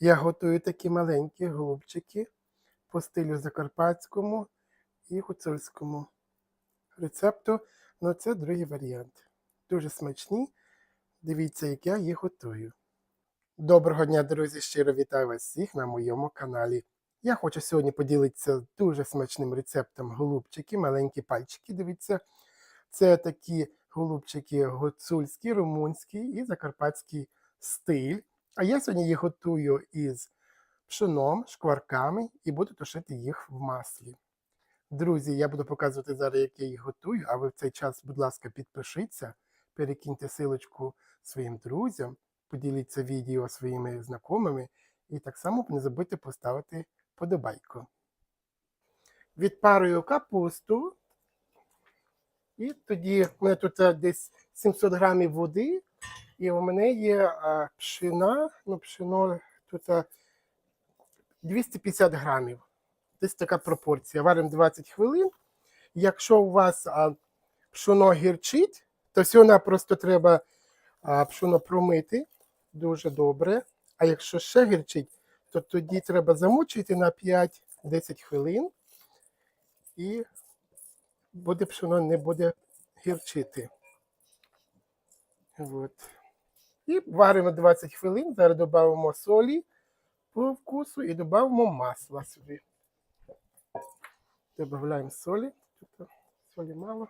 Я готую такі маленькі голубчики по стилю закарпатському і гуцульському рецепту. Ну, це другий варіант. Дуже смачні. Дивіться, як я їх готую. Доброго дня, друзі! Щиро вітаю вас всіх на моєму каналі. Я хочу сьогодні поділитися дуже смачним рецептом голубчики, маленькі пальчики. Дивіться, це такі голубчики гуцульські, румунський і закарпатський стиль. А я сьогодні їх готую із пшеном, шкварками і буду тушити їх в маслі. Друзі, я буду показувати зараз, як я їх готую, а ви в цей час, будь ласка, підпишіться, перекиньте силочку своїм друзям, поділіться відео своїми знайомими і так само не забудьте поставити подобайку. Відпарую капусту. І тоді в мене тут е, десь 700 грамів води, і у мене є а, пшена, ну пшено тут 250 грамів. Десь така пропорція. Варимо 20 хвилин. Якщо у вас а, пшено гірчить, то всього просто треба а, пшено промити дуже добре. А якщо ще гірчить, то тоді треба замочити на 5-10 хвилин. І буде пшено не буде гірчити. От. І варимо 20 хвилин. Зараз додамо солі по вкусу і додамо масла сюди. Додаємо солі. Тут солі мало.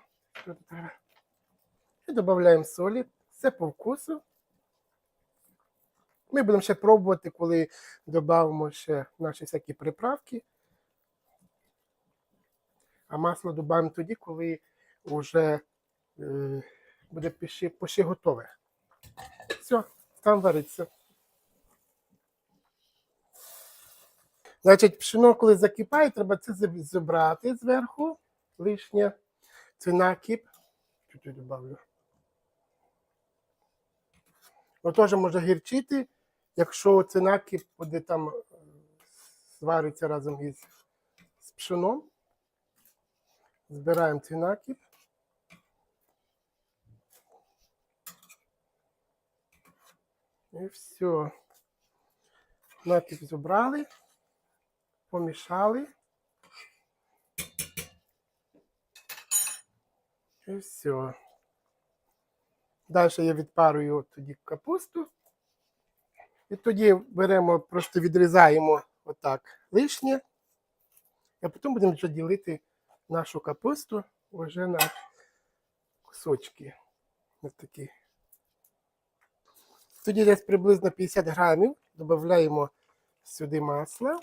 І додаємо солі. Все по вкусу. Ми будемо ще пробувати, коли додамо ще наші всякі приправки. А масло додаємо тоді, коли вже е, буде піші, поші готове. Все, там вариться. Значить, пшено, коли закипає, треба це забрати зверху лишнє. Це накіп. Чуть-чуть добавлю. Теж може гірчити, якщо це накіп буде там е, звариться разом із пшеном. Збираємо цей накіп. І все. Накіп зібрали, помішали. І все. Далі я відпарую тоді капусту. І тоді беремо, просто відрізаємо отак лишнє, а потім будемо вже ділити нашу капусту вже на кусочки. Ось такі. Тоді десь приблизно 50 грамів додаємо сюди масла.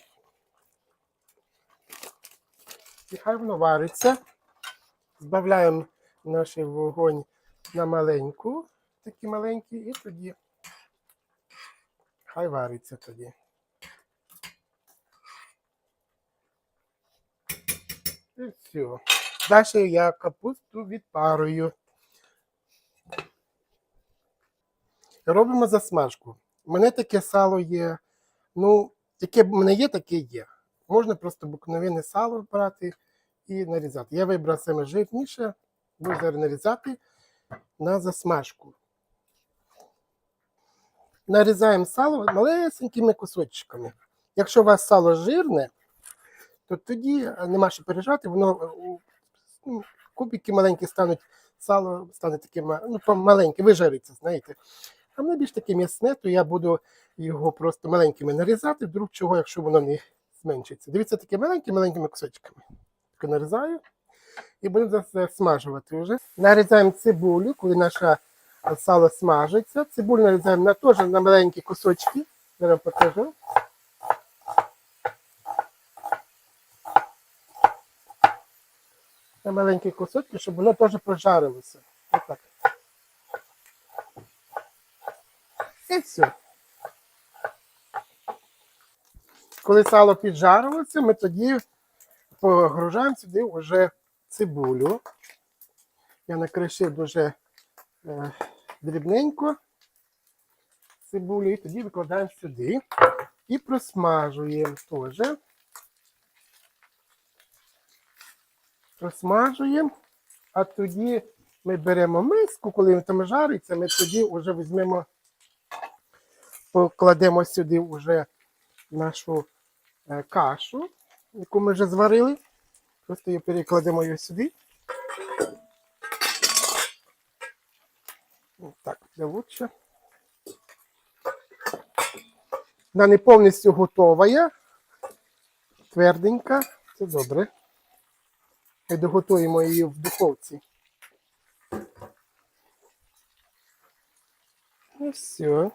І хай воно вариться. Збавляємо наш вогонь на маленьку, такі маленькі, і тоді хай вариться тоді. І все. Далі я капусту відпарую. Робимо засмажку. У мене таке сало є. Ну, яке в мене є, таке є. Можна просто обикновенне сало брати і нарізати. Я вибрав саме жирніше, буду зараз нарізати на засмажку. Нарізаємо сало малесенькими кусочками. Якщо у вас сало жирне, то тоді нема що пережати, воно е, ну, кубики маленькі стануть, сало стане таке ну, маленьке, вижариться, знаєте. А мене більш таке м'ясне, то я буду його просто маленькими нарізати, вдруг чого, якщо воно не зменшиться. Дивіться, такі маленькі-маленькими кусочками. Так нарізаю і будемо зараз засмажувати вже. Нарізаємо цибулю, коли наша сало смажиться. Цибулю нарізаємо на теж на маленькі кусочки. Зараз покажу. На маленькі кусочки, щоб воно теж прожарилося. Отак. І все. Коли сало піджарилося, ми тоді погружаємо сюди вже цибулю. Я накришив дуже е, дрібненько цибулю і тоді викладаємо сюди і просмажуємо теж. Просмажуємо, а тоді ми беремо миску, коли там жариться, ми тоді вже візьмемо покладемо сюди вже нашу е, кашу, яку ми вже зварили. Просто її перекладемо її сюди. Так, буде лучше. Вона не повністю готова є. Тверденька. Це добре. Ми доготуємо її в духовці. І все.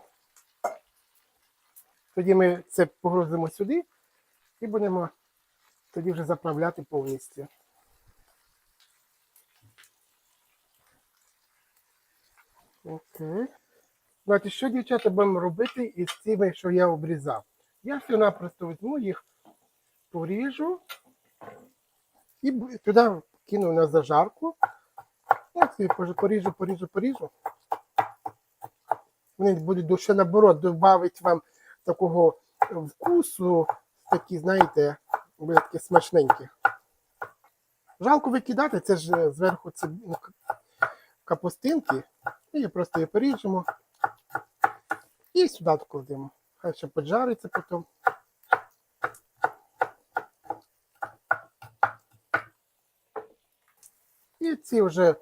Тоді ми це погрузимо сюди і будемо тоді вже заправляти повністю. Окей. Значить, що, дівчата, будемо робити із цими, що я обрізав? Я все напросто візьму їх, поріжу і туди кину на зажарку. Я собі поріжу, поріжу, поріжу. Вони будуть дуже наоборот, додавить вам такого вкусу, такі, знаєте, буде таке смачненьке. Жалко викидати, це ж е, зверху це ну, капустинки. І просто її поріжемо. І сюди кладемо. Хай ще поджариться потім. І ці вже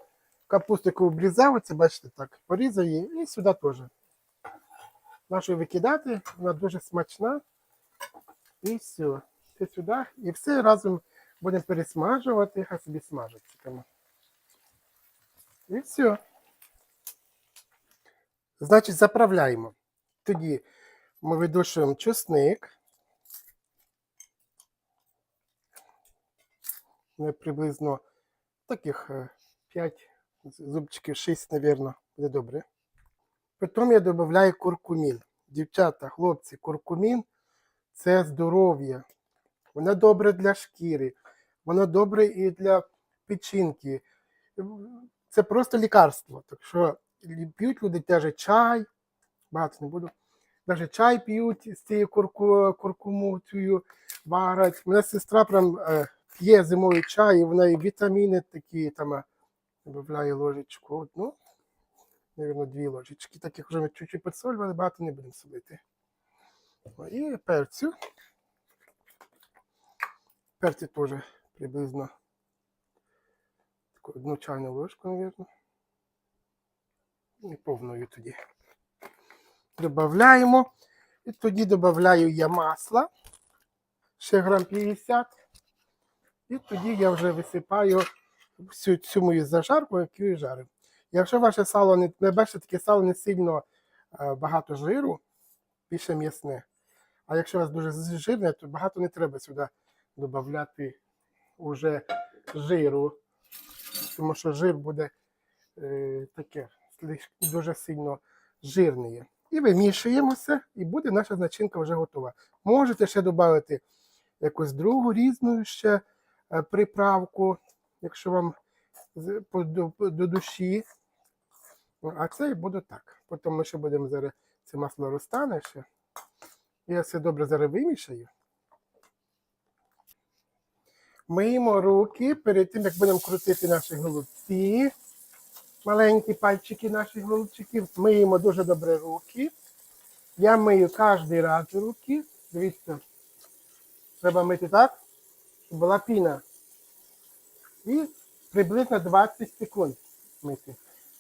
капустику обрізав, оце бачите так, порізав її і сюди теж. Нашу викидати, вона дуже смачна. І все. Це сюди. І все разом будемо пересмажувати, хай собі смажиться. І все. Значить, заправляємо. Тоді ми видушуємо чесник. Приблизно таких 5 зубчиків, 6, мабуть, буде добре. Потім я додаю куркумін. Дівчата, хлопці, куркумін це здоров'я. Воно добре для шкіри, воно добре і для печінки. Це просто лікарство. Так що п'ють люди теж чай, багато не буду. Навіть чай п'ють з цією курку, куркуму, цією варять. Мене сестра прям е, п'є зимовий чай, і вона і вітаміни такі там е, додає ложечку. одну, Навірно, дві ложечки. Таких вже ми чуть-чуть підсолювали, багато не будемо солити. І перцю. Перці теж приблизно таку одну чайну ложку, мабуть. І повною тоді. Добавляємо. І тоді додаю я масла. Ще грам 50. І тоді я вже висипаю всю цю мою зажарку, яку я жарив. Якщо ваше сало не, не бачите, таке сало не сильно е, багато жиру, більше м'ясне. А якщо у вас дуже жирне, то багато не треба сюди додати уже жиру. Тому що жир буде е, таке дуже сильно жирне. І вимішуємо все, і буде наша начинка вже готова. Можете ще додати якусь другу різну ще е, приправку, якщо вам до душі. Ну, А це і буде так. Потім ми ще будемо зараз це масло розтане ще. Я все добре зараз вимішаю. Миємо руки перед тим, як будемо крутити наші голубці. Маленькі пальчики наших голубчиків. Миємо дуже добре руки. Я мию кожен раз руки. Дивіться, треба мити так, щоб була піна. І приблизно 20 секунд мити.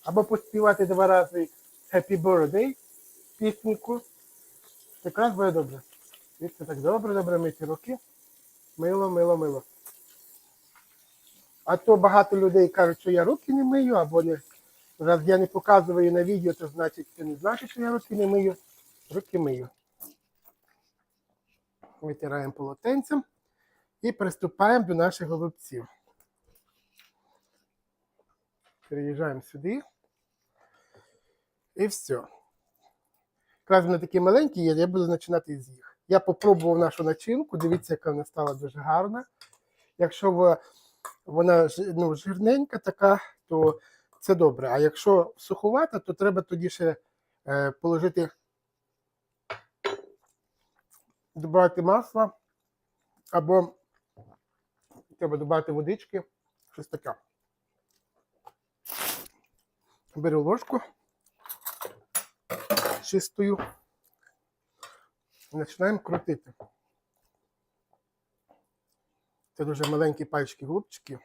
Або поспівати два рази Happy Birthday пісеньку. Якраз буде добре. Дивіться, так добре, добре мити руки. Мило, мило, мило. А то багато людей кажуть, що я руки не мию, або не. Раз я не показую на відео, то значить це не значить, що я руки не мию. Руки мию. Витираємо полотенцем і приступаємо до наших голубців. Переїжджаємо сюди. І все. Якраз вони такі маленькі є, я буду починати з їх. Я попробував нашу начинку, дивіться, яка вона стала дуже гарна. Якщо вона ну, жирненька така, то це добре. А якщо суховата, то треба тоді ще е, положити, додати масла, або треба додати водички, щось таке. Беру ложку чистою. Починаємо крутити. Це дуже маленькі пальчики голубчики.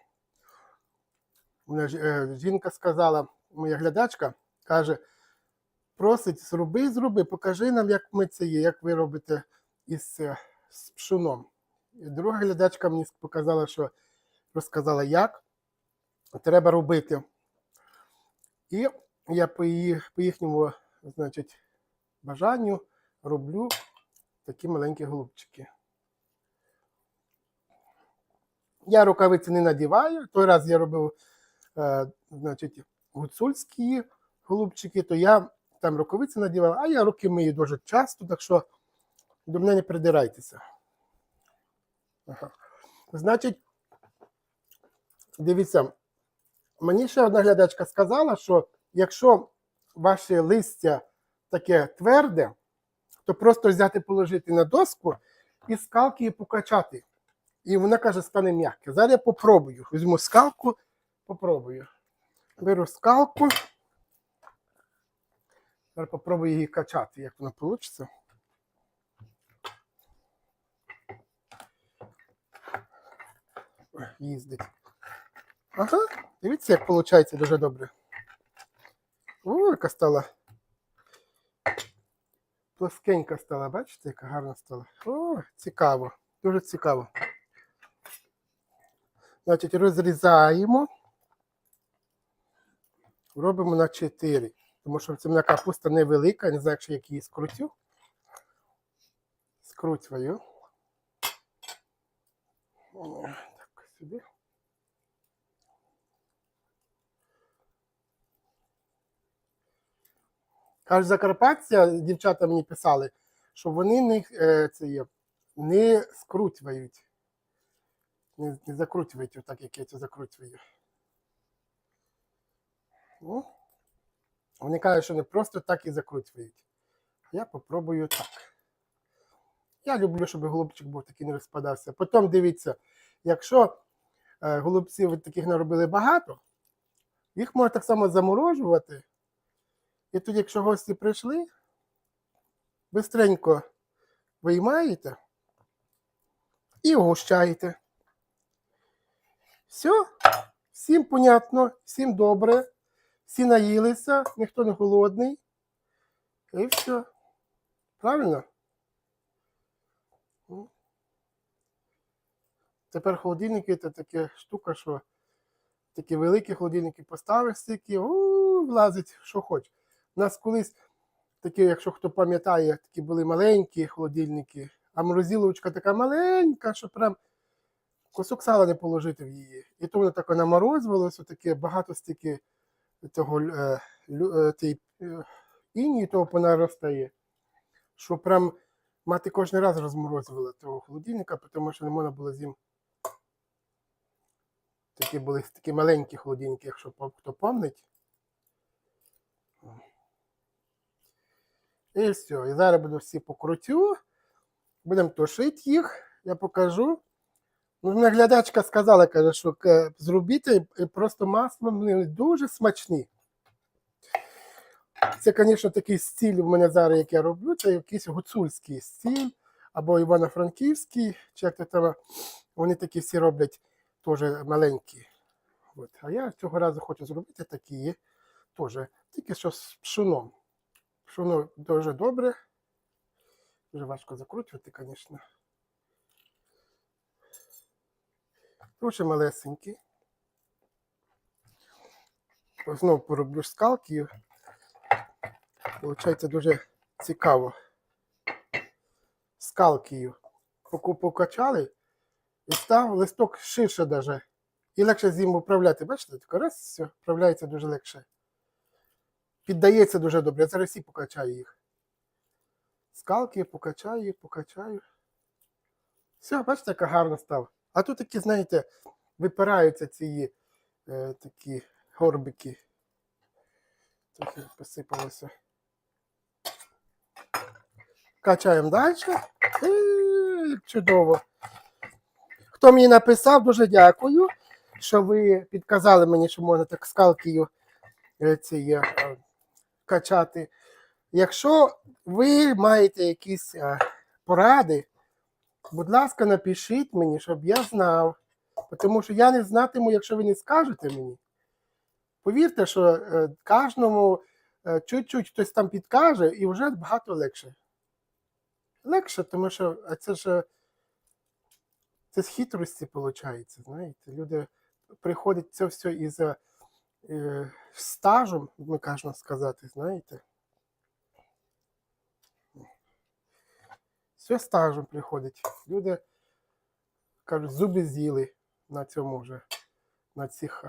Е, жінка сказала, моя глядачка, каже, просить, зроби, зроби, покажи нам, як ми це є, як ви робите із е, з пшоном. І друга глядачка мені показала, що розказала, як треба робити. І я по, її, по їхньому, значить, бажанню роблю такі маленькі голубчики. Я рукавиці не надіваю. Той раз я робив, е, значить, гуцульські голубчики, то я там рукавиці надівав, а я руки мию дуже часто, так що до мене не придирайтеся. Ага. Значить, дивіться, мені ще одна глядачка сказала, що якщо ваше листя таке тверде, то просто взяти, положити на доску і скалки її покачати. І вона каже, стане м'яке. Зараз я попробую. Візьму скалку, попробую. Беру скалку. Зараз попробую її качати, як воно вийде. Їздить. Ага, дивіться, як виходить дуже добре. О, яка стала. Плоскенька стала, бачите, яка гарна стала. О, цікаво, дуже цікаво. Значить, розрізаємо. Робимо на 4. Тому що ця капуста невелика, не знаю, якщо як її скрутю. Скручую. Так, сюди. Кажуть, закарпаття, дівчата мені писали, що вони не, е, це є, не скручують. Не, не закручують отак, як я це закручую. Ну, вони кажуть, що не просто так і закручують. Я попробую так. Я люблю, щоб голубчик був такий не розпадався. Потім дивіться, якщо е, голубців таких наробили багато, їх можна так само заморожувати. І тоді, якщо гості прийшли, бистренько виймаєте і угощаєте. Все, всім понятно, всім добре, всі наїлися, ніхто не голодний. І все. Правильно? Ну. Тепер холодильники це така штука, що такі великі холодильники поставиш стільки, влазить, що хоч. У нас колись такі, якщо хто пам'ятає, такі були маленькі холодильники, а морозиловочка така маленька, що прям кусок сала не положити в її. І то воно так наморозилося, таке багато стільки цього е, е, е, інії того понаростає, що прям мати кожен раз розморозувала того холодильника, тому що не можна було з ним. Такі були такі маленькі холодильники, якщо хто пам'ятає. І все. І зараз буду всі покрутю. Будемо тушити їх. Я покажу. Ну, глядачка сказала, каже, що е, зробіть і- і просто маслом вони дуже смачні. Це, звісно, такий стиль у мене зараз, як я роблю, це якийсь гуцульський стиль, або Івано-Франківський, чи як то там. Вони такі всі роблять теж маленькі. От. А я цього разу хочу зробити такі теж, тільки що з пшоном. Пшоно дуже добре. Дуже важко закручувати, звісно. Дуже малесенькі. Знову пороблю скалки. Получається дуже цікаво. Скалкою. Поки покачали і став листок ширше даже. І легше з ним управляти. Бачите, так раз все, вправляється дуже легше. Піддається дуже добре. Я зараз всі покачаю їх. Скалки покачаю, покачаю. Все, бачите, яка гарна став. А тут такі, знаєте, випираються ці е, такі горбики. Трохи посипалося. Качаємо далі. Е, Чудово. Хто мені написав, дуже дякую, що ви підказали мені, що можна так скалкою е, ці, е, качати. Якщо ви маєте якісь е, поради, будь ласка, напишіть мені, щоб я знав. Тому що я не знатиму, якщо ви не скажете мені. Повірте, що е, кожному е, чуть-чуть хтось там підкаже, і вже багато легше. Легше, тому що це ж це з хитрості виходить, знаєте. Люди приходять це все із стажем, ми кажемо сказати, знаєте. Все стажем приходить. Люди кажуть, зуби з'їли на цьому вже, на цих.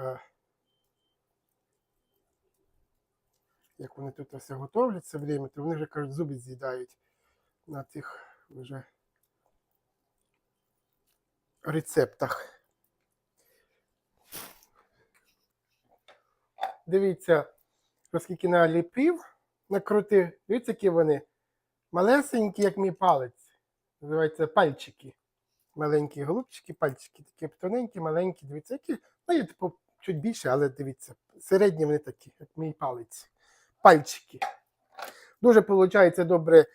Як вони тут все готовлять все время, то вони вже кажуть, зуби з'їдають на цих вже рецептах. Дивіться, оскільки наліпив, накрутив, дивіться, які вони малесенькі, як мій палець. Називаються пальчики. Маленькі голубчики, пальчики, такі тоненькі, маленькі, дивіться, які, ну, є типу, чуть більше, але дивіться, середні вони такі, як мій палець. Пальчики. Дуже виходить добре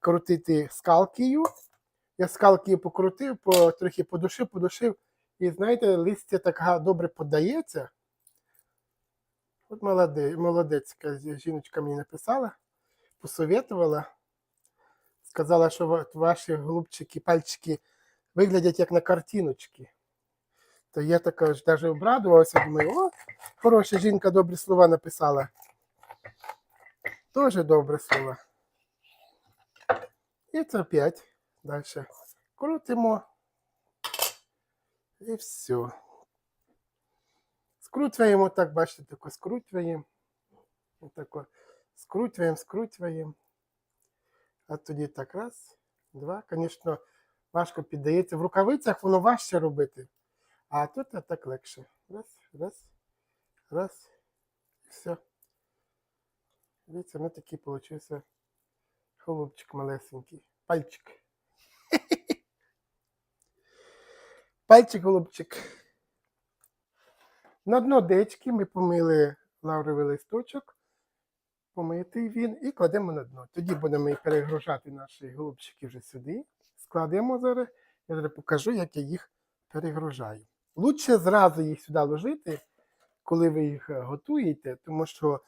крутити скалкою. Я скалкою покрутив, по, трохи подушив, подушив. І знаєте, листя так добре подається. От молоде, молодець, яка жіночка мені написала, посоветувала. Сказала, що ваші голубчики, пальчики виглядять як на картиночки. То я така навіть обрадувався, думаю, о, хороша жінка добрі слова написала. Тоже добре слово. І це опять далі. Крутимо. І все. Скручуємо так, бачите, тако скручуємо. Отако скручуємо, скручуємо. А тоді так раз, два. Звісно, важко піддається. В рукавицях воно важче робити. А тут так легше. Раз, раз, раз. І все. Дивіться, ну такий получився голубчик малесенький. Пальчик. Пальчик голубчик. На дно дечки ми помили лавровий листочок, помитий він, і кладемо на дно. Тоді будемо і перегружати наші голубчики вже сюди. Складемо зараз. Я зараз покажу, як я їх перегружаю. Лучше зразу їх сюди ложити, коли ви їх е, готуєте, тому що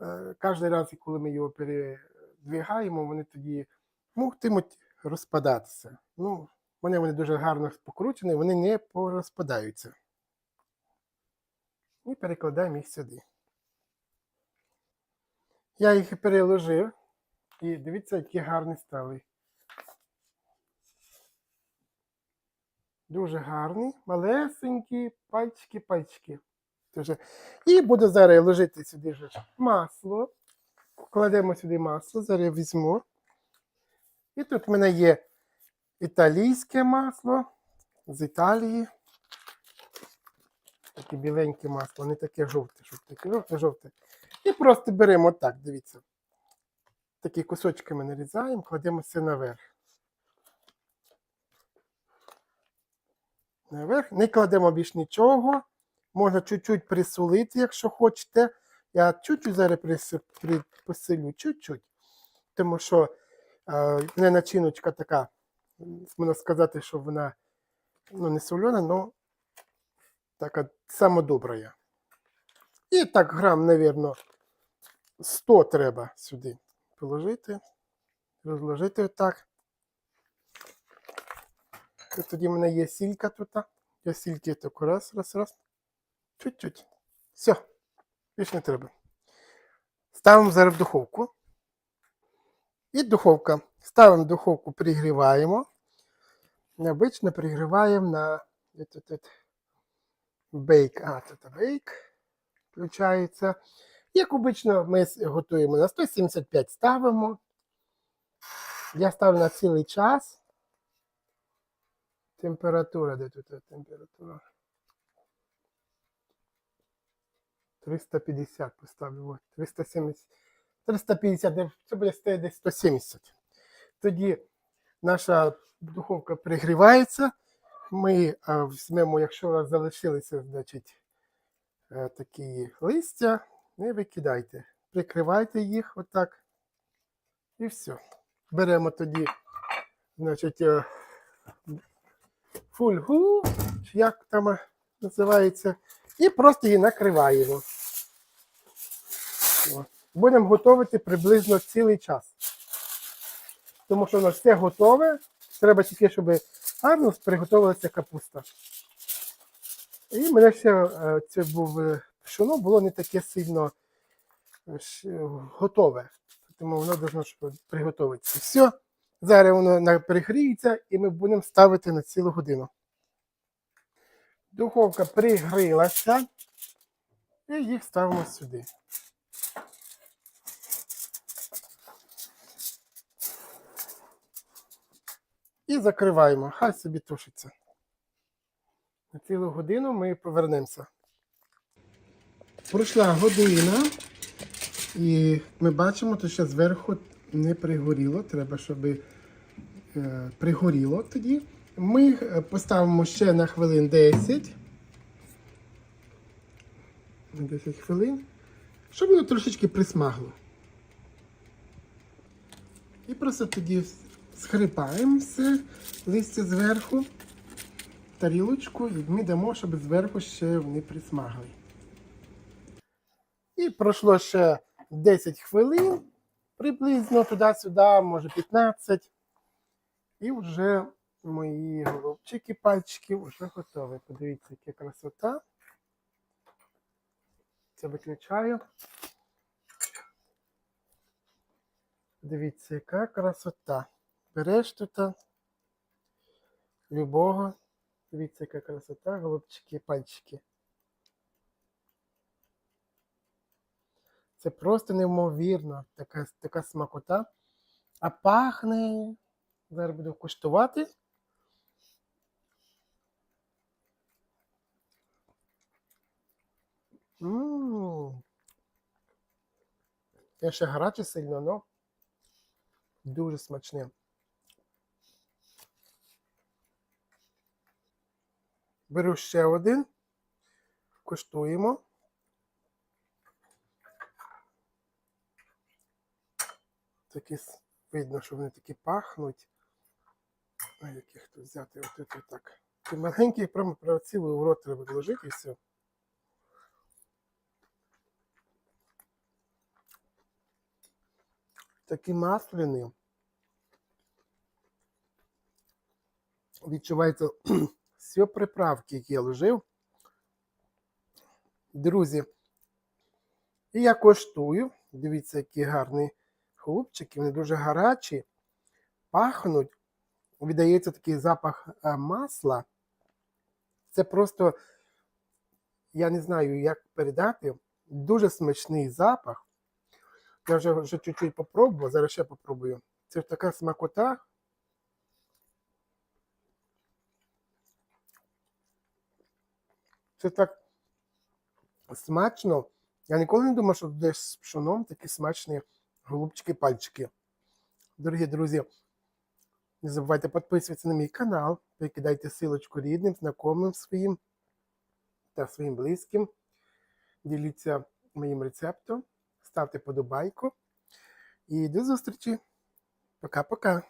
е, кожен раз, коли ми його передвигаємо, вони тоді могтимуть розпадатися. Ну, вони, вони дуже гарно покручені, вони не порозпадаються. І перекладаємо їх сюди. Я їх переложив. І дивіться, які гарні стали. Дуже гарні, малесенькі пальчики, пальчики. Дуже. І буду зараз ложити сюди ж масло. Кладемо сюди масло, зараз візьму. І тут в мене є італійське масло з Італії. Таке біленьке масло, не таке жовте, щоб таке жовте, жовте. І просто беремо отак, дивіться. Такі кусочками нарізаємо, кладемо все наверх. Наверх. Не кладемо більш нічого. Можна чуть-чуть присолити, якщо хочете. Я чуть-чуть зараз посилю, чуть-чуть. Тому що е, мене начиночка така, можна сказати, що вона ну, не солена, але така сама добра. І так грам, мабуть, 100 треба сюди положити, розложити отак. І тоді в мене є сілька тут. Я сільки таку раз, раз, раз. Чуть-чуть. Все. Більше не треба. Ставимо зараз в духовку. І духовка. Ставимо духовку, пригріваємо. Необично пригріваємо на бейк. А, тут бейк включається. Як обично, ми готуємо на 175 ставимо. Я ставлю на цілий час. Температура, де тут е, температура? 350 поставлю. От, 370. 350, це буде стояти десь 170. Тоді наша духовка пригрівається. Ми візьмемо, якщо у вас залишилися, значить, е, такі листя, не викидайте. Прикривайте їх отак. І все. Беремо тоді значить, е, фольгу, чи як там е, називається, і просто її накриваємо. Будемо готувати приблизно цілий час. Тому що у нас все готове. Треба тільки, щоб гарно приготувалася капуста. І мене ще е, це був е, пшоно було не таке сильно е, готове. Тому воно должно приготуватися. Все. Зараз воно перегріється і ми будемо ставити на цілу годину. Духовка пригрілася. І їх ставимо сюди. І закриваємо. Хай собі тушиться. На цілу годину ми повернемося. Пройшла година, і ми бачимо, що зверху не пригоріло. Треба, щоб е, пригоріло тоді. Ми е, поставимо ще на хвилин 10. 10 хвилин. Щоб воно трошечки присмагло. І просто тоді схрипаємо все листя зверху, тарілочку, і ми дамо, щоб зверху ще вони присмагли. І пройшло ще 10 хвилин, приблизно туди-сюди, може 15. І вже мої голубчики, пальчики вже готові. Подивіться, яка красота. Це виключаю. Дивіться, яка красота. Береш тут любого. Дивіться, яка красота, голубчики, пальчики. Це просто неймовірно, така, така смакота. А пахне. Зараз буду куштувати. Ммм. Я ще гаряче сильно, але дуже смачне. Беру ще один, куштуємо. Такі видно, що вони такі пахнуть. А яких тут взяти? От це так. Ті маленькі, прямо цілий в рот треба вложити і все. Такі масляні. Відчувається всі приправки, я ложив. Друзі, і я коштую. Дивіться, які гарні голубчики, вони дуже гарячі, пахнуть. Віддається такий запах е, масла. Це просто, я не знаю, як передати. Дуже смачний запах. Я вже, вже чуть-чуть попробував, зараз ще попробую. Це ж така смакота. Це так смачно. Я ніколи не думав, що десь з пшоном такі смачні голубчики-пальчики. Дорогі друзі, не забувайте підписуватися на мій канал, перекидайте силочку рідним, знайомим своїм та своїм близьким. Діліться моїм рецептом, ставте подобайку. І до зустрічі. Пока-пока.